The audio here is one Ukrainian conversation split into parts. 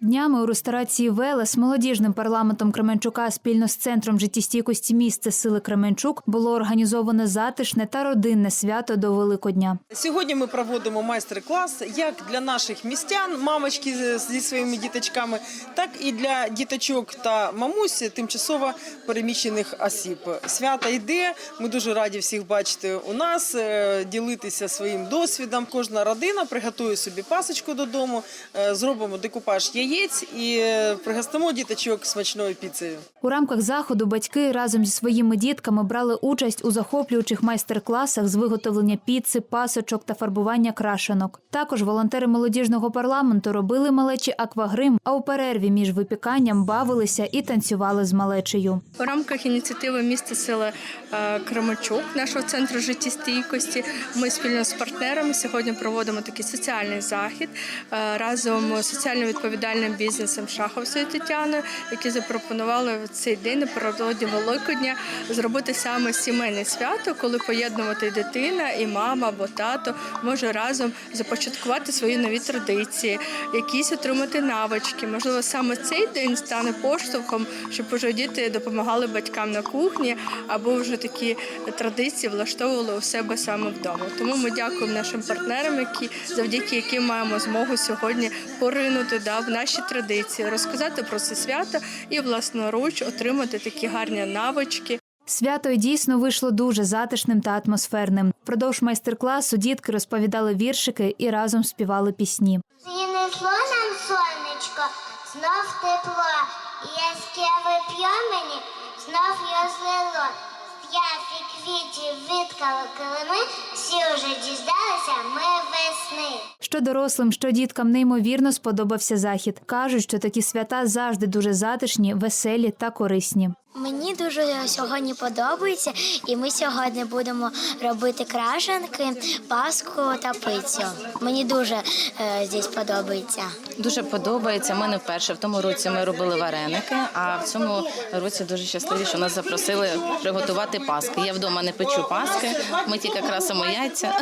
Днями у ресторації Велес молодіжним парламентом Кременчука спільно з центром життєстійкості місця сили Кременчук було організоване затишне та родинне свято до Великодня. Сьогодні ми проводимо майстер-клас як для наших містян, мамочки зі своїми діточками, так і для діточок та мамусь тимчасово переміщених осіб. Свято йде. Ми дуже раді всіх бачити у нас, е, ділитися своїм досвідом. Кожна родина приготує собі пасочку додому, е, зробимо декупаж яєць і е, пригостимо діточок смачною піцею. У рамках заходу батьки разом зі своїми дітками брали участь у захоплюючих майстер-класах з виготовлення піци, пасочок та фарбування крашенок. Також волонтери молодіжного парламенту робили малечі аквагрим, а у перерві між випіканням бавилися і танцювали з малечею. У рамках ініціативи міста сила е, Кременчук, нашого центру життєстійкості, ми спільно з партнерами сьогодні проводимо такий соціальний захід е, разом з соціально відповідальним бізнесом Шаховською Тетяною, які запропонували в цей день напередодні Великодня зробити саме сімейне свято, коли поєднувати дитина, і мама або тато може разом започаткувати свої нові традиції, якісь отримати навички. Можливо, саме цей день стане поштовхом, щоб уже діти допомагали батькам на кухні або вже такі традиції влаштовували у себе саме вдома. Тому ми дякуємо нашим партнерам, які завдяки яким маємо змогу сьогодні поринути да, в наші традиції, розказати про це свято і власноруч отримати такі гарні навички. Свято дійсно вийшло дуже затишним та атмосферним. Впродовж майстер-класу дітки розповідали віршики і разом співали пісні. Принесло нам сонечко, знов тепло, і яскраве п'ямені знов розлило. Ясі квітів виткало килими, всі уже діждалися ми весни. Що дорослим, що діткам неймовірно сподобався захід. кажуть, що такі свята завжди дуже затишні, веселі та корисні. Мені дуже сьогодні подобається, і ми сьогодні будемо робити крашенки, паску та пицю. Мені дуже е, здесь подобається. Дуже подобається. Ми не вперше. В тому році ми робили вареники, а в цьому році дуже щасливі, що нас запросили приготувати паски. Я вдома не печу паски, ми тільки красимо яйця,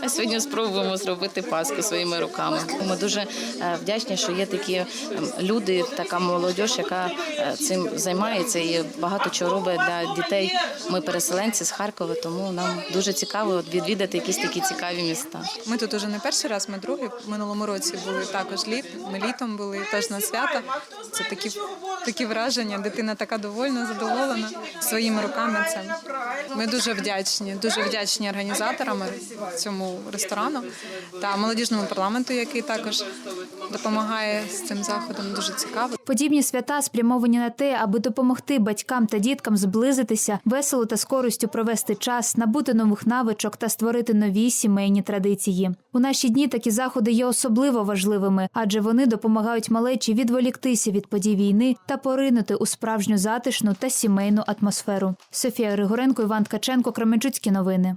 а сьогодні спробуємо зробити паску своїми руками. Ми дуже е, вдячні, що є такі ем, люди, така молодь, яка е, цим займається і багато чого робить для дітей. Ми переселенці з Харкова, тому нам дуже цікаво відвідати якісь такі цікаві міста. Ми тут уже не перший раз, ми другий. В минулому році були також літ. Ми літом були теж на свято. Це такі, такі враження. Дитина така довольна, задоволена своїми руками. Це ми дуже вдячні, дуже вдячні організаторам цьому ресторану та молодіжному парламенту, який також допомагає з цим заходом. Дуже цікаво. Подібні свята спрямовані на те, аби допомогти батькам та діткам зблизитися, весело та з користю провести час, набути нових навичок та створити нові сімейні традиції. У наші дні такі заходи є особливо важливими, адже вони допомагають малечі відволіктися від подій війни та поринути у справжню затишну та сімейну атмосферу. Софія Григоренко, Іван Ткаченко, Кременчуцькі новини.